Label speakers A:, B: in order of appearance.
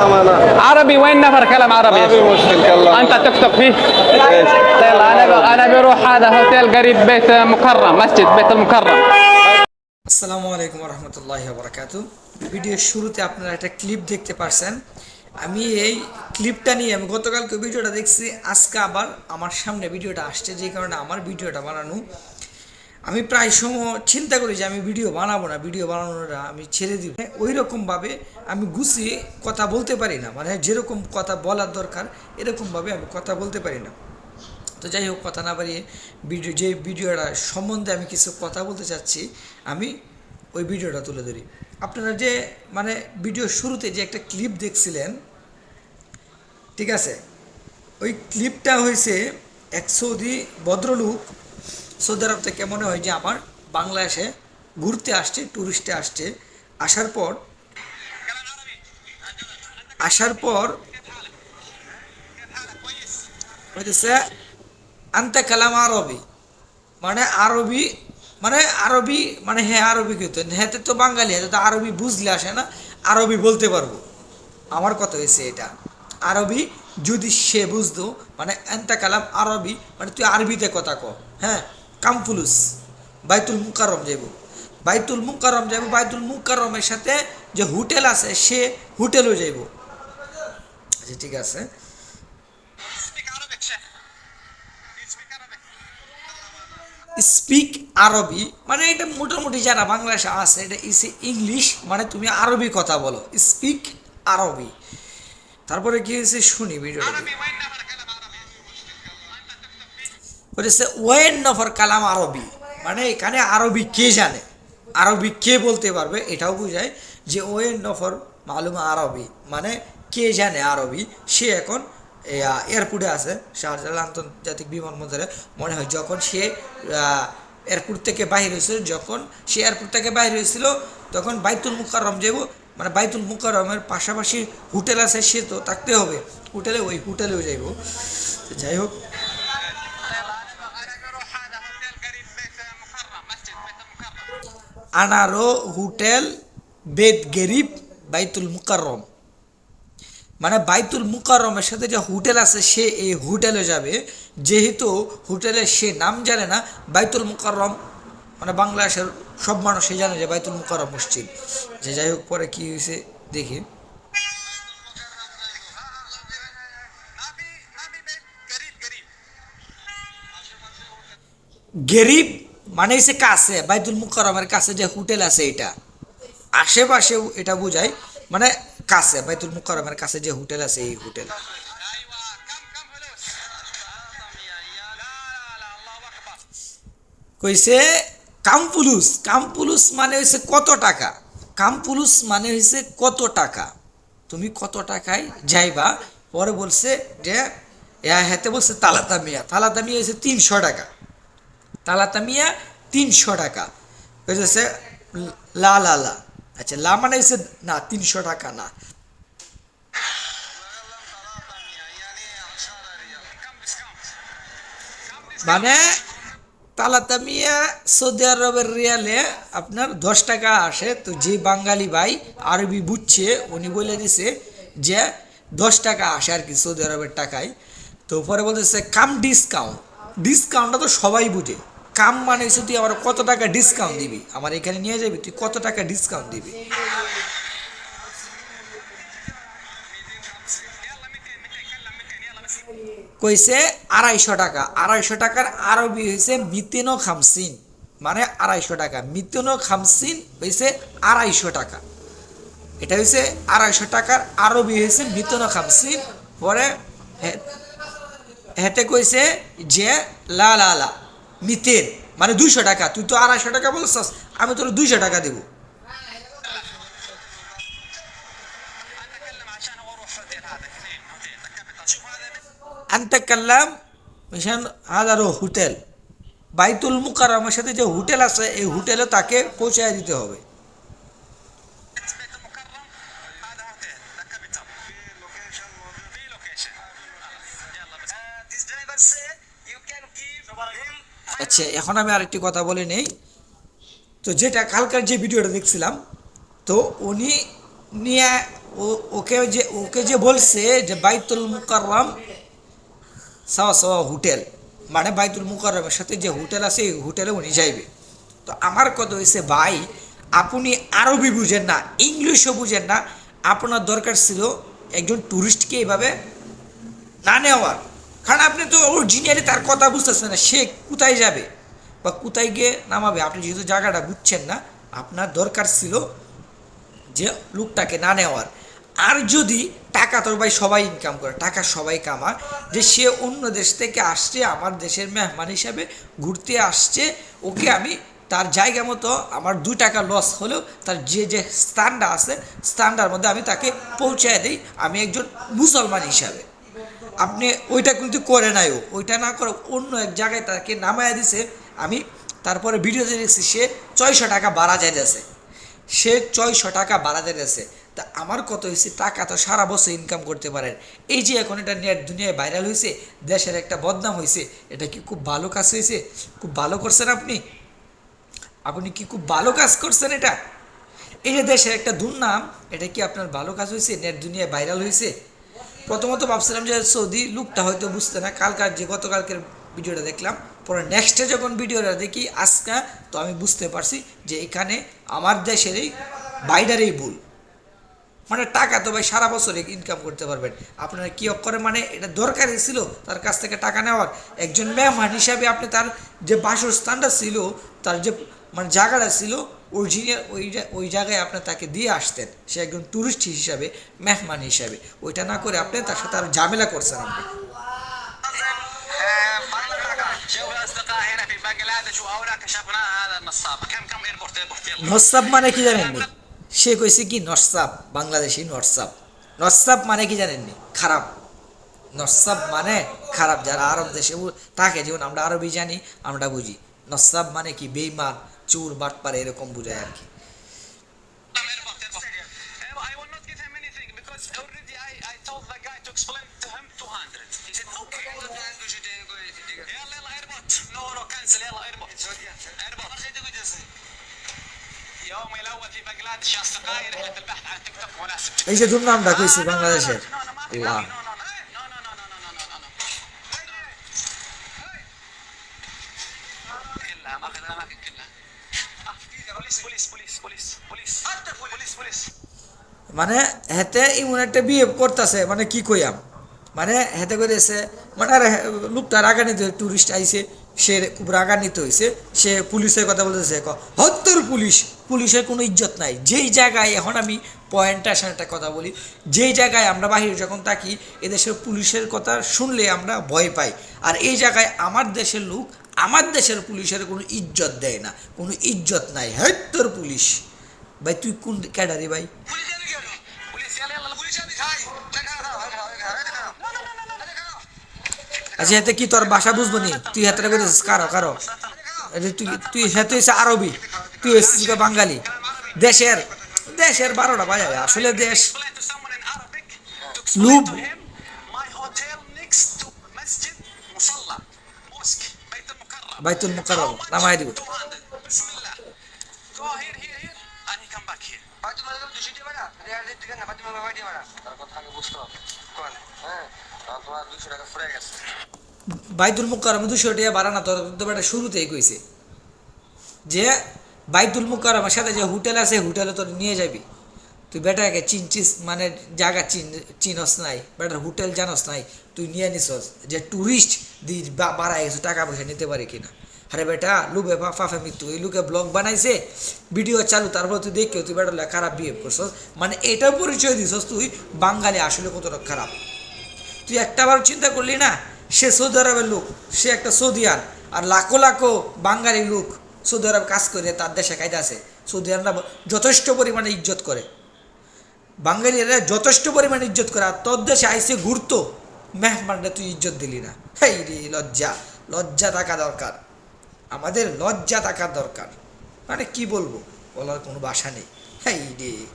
A: كلام انا
B: عربي وين نفر كلام عربي
A: ما في مشكل كلام
B: انت تكتب فيه
A: إيش؟
B: يلا انا ب- انا بروح هذا هوتيل قريب بيت مكرم مسجد بيت المكرم
C: আসসালামু আলাইকুম রহমতুল্লাহ বরকাতু ভিডিওর শুরুতে আপনারা একটা ক্লিপ দেখতে পারছেন আমি এই ক্লিপটা নিয়ে আমি গতকালকে ভিডিওটা দেখছি আজকে আবার আমার সামনে ভিডিওটা আসছে যে কারণে আমার ভিডিওটা বানানো আমি প্রায় সময় চিন্তা করি যে আমি ভিডিও বানাবো না, ভিডিও বানানোটা আমি ছেড়ে দিব। ওই রকমভাবে আমি গুছিয়ে কথা বলতে পারি না। মানে যেরকম কথা বলার দরকার, এরকমভাবে আমি কথা বলতে পারি না। তো যাই হোক, কথা না বাড়িয়ে ভিডিও, যে ভিডিওটা সম্বন্ধে আমি কিছু কথা বলতে চাচ্ছি, আমি ওই ভিডিওটা তুলে ধরি। আপনারা যে মানে ভিডিও শুরুতে যে একটা ক্লিপ দেখছিলেন, ঠিক আছে? ওই ক্লিপটা হয়েছে এক সৌদি ভদ্রলোক সৌদি আরব থেকে মনে হয় যে আমার বাংলাদেশে ঘুরতে আসছে ট্যুরিস্টে আসছে। আসার পর আসার পর হইতেছে আন্তা কালাম আরবি। মানে আরবি মানে আরবি মানে হ্যাঁ আরবি কিন্তু হ্যাঁ তো বাঙালি হ্যাঁ তো আরবি বুঝলে আসে না, আরবি বলতে পারব। আমার কথা হয়েছে এটা। আরবি যদি সে বুঝতো মানে এন্তা কালাম আরবি মানে তুই আরবিতে কথা ক হ্যাঁ? কামফুলুস বাইতুল মুকাররম যাইব। বাইতুল মুকাররম যাইব বাইতুল মুকাররমের সাথে যে হোটেল আছে সে হোটেলও যাইব। আচ্ছা ঠিক আছে. স্পিক আরবি মানে এটা মোটামুটি যারা বাংলাদেশে আছে এটা ইসে ইংলিশ মানে তুমি আরবি কথা বলো। স্পিক আরবি তারপরে কি হয়েছে শুনি ভিডিওটা হচ্ছে ওয়েন নফর কালাম আরবি। মানে এখানে আরবি কে জানে? আরবি কে বলতে পারবে? এটাও বোঝায় যে, ওয়েন নফর মালুম আরবি। মানে কে জানে আরবি? সে এখন এয়ারপোর্টে আছে, শাহজালাল আন্তর্জাতিক বিমানবন্দরে। মনে হয় যখন সে এয়ারপোর্ট থেকে বাইরে হয়েছিল, যখন সে এয়ারপোর্ট থেকে বাইরে হয়েছিল, তখন বাইতুল মুকাররম যাব মানে বাইতুল মুকাররমের পাশাপাশি হোটেল আছে, সে তো থাকতে হবে। হোটেলে, ওই হোটেলেও যাইব। যাই হোক আনারো হোটেল বেদ গেরিব বাইতুল মুকাররম। মানে বাইতুল মুকাররমের সাথে যে হোটেল আছে, সে এই হোটেলে যাবে। যেহেতু হোটেলের সে নাম জানে না, বাইতুল মুকারম মানে বাংলাদেশের সব মানুষই জানে যে বাইতুল মুকাররম মসজিদ। যে যাই হোক, পরে কী হয়েছে দেখি। গেরিব মানে সে কাছে, বাইতুল মুকরমের কাছে যে হোটেল আছে এটা। আশেপাশে এটা বোঝায় মানে কাছে, বাইতুল মুকরমের কাছে যে হোটেল আছে এই হোটেল। কইছে, কামপুলুস কামপুলুস মানে হয়েছে কত টাকা? কামপুলুস মানে হয়েছে কত টাকা? তুমি কত টাকায় যাইবা? পরে বলছে যে, এ হেতে বলছে তালাতামিয়া তালাতামিয়া হয়েছে তিনশো টাকা। তালাতামিয়া তিনশো টাকা। বুঝেছে? লা লা লা। আচ্ছা লা মানে হচ্ছে না, তিনশো টাকা, না। মানে তালাতামিয়া সৌদি আরবের রিয়ালে আপনার দশ টাকা আসে। তো যে বাঙালি ভাই আরবি বুঝছে, উনি বলে দিছে যে দশ টাকা আসে আর কি সৌদি আরবের টাকায়। তো পরে বলতেছে, কাম ডিসকাউন্ট। ডিসকাউন্টটা তো সবাই বুঝে। কাম মানে হচ্ছে তুই আমার কত টাকা ডিসকাউন্ট দিবি? আমার এখানে নিয়ে যাবি, তুই কত টাকা ডিসকাউন্ট দিবি? কইছে আড়াইশো টাকা। আড়াইশো টাকার আরবি হয়েছে মিতেনো খামসিন। মানে আড়াইশো টাকা। মিতেনো খামসিন হয়েছে আড়াইশো টাকা। এটা হয়েছে আড়াইশো টাকার আরবি হয়েছে মিতেনো খামসিন। পরে হেতে কইছে যে লা লা লা। মিতের মানে দুইশো টাকা। তুই তো আড়াইশো টাকা বলছিস, আমি তোর দুইশো টাকা দেবো। আন্তাকাল্লাম মিশন হাজারো হোটেল। বাইতুল মুকারামের সাথে যে হোটেল আছে, এই হোটেলে তাকে পৌঁছায় দিতে হবে। আচ্ছা এখন আমি আরেকটি কথা বলে নেই। তো যেটা কালকার যে ভিডিওটা দেখছিলাম, তো উনি নিয়ে ওকে যে ওকে যে বলছে যে বাইতুল মুকাররম সাওয়া সাওয়া হোটেল মানে বাইতুল মুকাররমের সাথে যে হোটেল আছে, এই হোটেলে উনি যাইবে। তো আমার কথা হয়েছে ভাই, আপনি আরবি বুঝেন না, ইংলিশও বুঝেন না। আপনার দরকার ছিল একজন ট্যুরিস্টকে এইভাবে না নেওয়ার। কারণ আপনি তো অরিজিনালি তার কথা বুঝতেছেন না, সে কোথায় যাবে? বা কোথায় গিয়ে নামাবে? আপনি যেহেতু জায়গাটা বুঝছেন না, আপনার দরকার ছিল যে লোকটাকে না নেওয়ার। আর যদি টাকা তোর ভাই সবাই ইনকাম করে, টাকা সবাই কামা যে সে অন্য দেশ থেকে আসছে, আমার দেশের মেহমান হিসাবে ঘুরতে আসছে, ওকে আমি তার জায়গা মতো আমার দু টাকা লস হলেও তার যে যে স্থানটা আছে, স্থানটার মধ্যে আমি তাকে পৌঁছায় দিই, আমি একজন মুসলমান হিসাবে। আপনি ওইটা কিন্তু করে নাই ও। ওইটা না করে অন্য এক জায়গায় তাকে নামায় দিছে। আমি তারপরে ভিডিওতে দেখছি সে ছয়শো টাকা বাড়া যাইতেছে। সে ছয়শো টাকা বাড়া যাইতেছে। তা আমার কত হয়েছে? টাকা তো সারা বছর ইনকাম করতে পারেন এই যে এখন এটা নেট দুনিয়ায় ভাইরাল হয়েছে, দেশের একটা বদনাম হয়েছে, এটা কি খুব ভালো কাজ হয়েছে? খুব ভালো করছেন আপনি? আপনি কি খুব ভালো কাজ করছেন এটা? এই যে দেশের একটা দুর্নাম, এটা কি আপনার ভালো কাজ হয়েছে? নেট দুনিয়ায় ভাইরাল হয়েছে? প্রথমত ভাবছিলাম যে সৌদি লুকটা হয়তো বুঝতে না, কালকার যে গতকালকের ভিডিওটা দেখলাম, পরে নেক্সটে যখন ভিডিওটা দেখি, আজকে, তো আমি বুঝতে পারছি যে এখানে আমার দেশেরই বাইডারেই ভুল। মানে টাকা তো ভাই সারা বছর ইনকাম করতে পারবেন। আপনারা কী করে মানে এটা দরকারই ছিল তার কাছ থেকে টাকা নেওয়ার? একজন মেহমান হিসাবে আপনি তার যে বাসস্থানটা ছিল, তার যে মানে জায়গাটা ছিল অরিজিনাল ওই ওই জায়গায় আপনি তাকে দিয়ে আসতেন। সে একজন ট্যুরিস্ট হিসাবে, মেহমান হিসাবে। ওইটা না করে আপনি তার সাথে আর ঝামেলা করছেন আপনি। নসাব মানে কি জানেননি সে কইছে কি নসাব বাংলাদেশি নসাব নসাব মানে কি জানেননি খারাপ। নসাব মানে খারাপ। যারা আরব দেশে থাকে, যেমন আমরা আরবি জানি, আমরা বুঝি। নসাব মানে কি? বেইমান। চোর বাটপার এরকম বোঝায় আর কি। এই যে দুর্নামটা কইছে বাংলাদেশের। আল্লাহ
D: كلها ما اخذنا اماكن كلها
C: মানে হেতে এমন একটা বিয়ে করতেছে মানে কি কইয়াম? মানে হেতে করেছে মানে আর লোকটা রাগান্বিত টুরিস্ট আইছে সে খুব রাগান্বিত হয়েছে সে পুলিশের কথা বলতেছে ক হত্তর পুলিশ পুলিশের কোনো ইজ্জত নাই। যেই জায়গায় এখন আমি পয়েন্ট আসার একটা কথা বলি যেই জায়গায় আমরা বাহিরে যখন থাকি এদেশের পুলিশের কথা শুনলে আমরা ভয় পাই। আর এই জায়গায় আমার দেশের লোক আমার দেশের পুলিশের কোনো ইজ্জত দেয় না, কোনো ইজ্জত নাই। হ্যাঁ তোর পুলিশ। ভাই, তুই কোন ক্যাডারি ভাই? আচ্ছা এতে কি তোর বাসা বুঝব নি? তুই হাতে করতেছিস কারও কারও? তুই তুই হাতে হচ্ছে আরবি, তুই হচ্ছিস বাঙালি? দেশের দেশের বারোটা বাজাবে আসলে দেশ।
A: লুভ দুশো টাকা ফুরে গেছে।
C: বাইতুল মুকাররম দুশো টাকা বাড়ানা তোর তো বেটা শুরুতেই কইছে। যে বাইতুল মুকাররমের সাথে যে হোটেল আছে হোটেলে তোর নিয়ে যাবি। তুই বেটাকে চিনচিস মানে জায়গা চিন চিনস নাই। বেটার হোটেল জানস নাই। তুই নিয়ে নিছস যে ট্যুরিস্ট দি বাড়ায় গেছে, টাকা পয়সা নিতে পারে কিনা। আরে বেটা, লুবে ফাফে মৃত্যু, এই লুকে ব্লগ বানাইছে ভিডিও চালু, তারপর তুই দেখে তুই বেটা খারাপ বিহেভ করছস। মানে এটার পরিচয় দিছস তুই, বাঙালি আসলে কতটা খারাপ। তুই একটা বার চিন্তা করলি না, সে সৌদি আরবের লোক, সে একটা সৌদিয়ান, আর লাখো লাখো বাঙালি লোক সৌদি আরব কাজ করে, তার দেশে খাইতে আছে। সৌদিয়ানরা যথেষ্ট পরিমাণে ইজ্জত করে। বাঙালিরা যথেষ্ট পরিমাণে ইজ্জত করে, আর তোর দেশে আইসে ঘুরতো মেহমানরা তুই ইজ্জত দিলি না। হেই রে, লজ্জা। লজ্জা থাকা দরকার। আমাদের লজ্জা থাকা দরকার। মানে কি বলব? বলার কোনো বাসা নেই। হেই রে।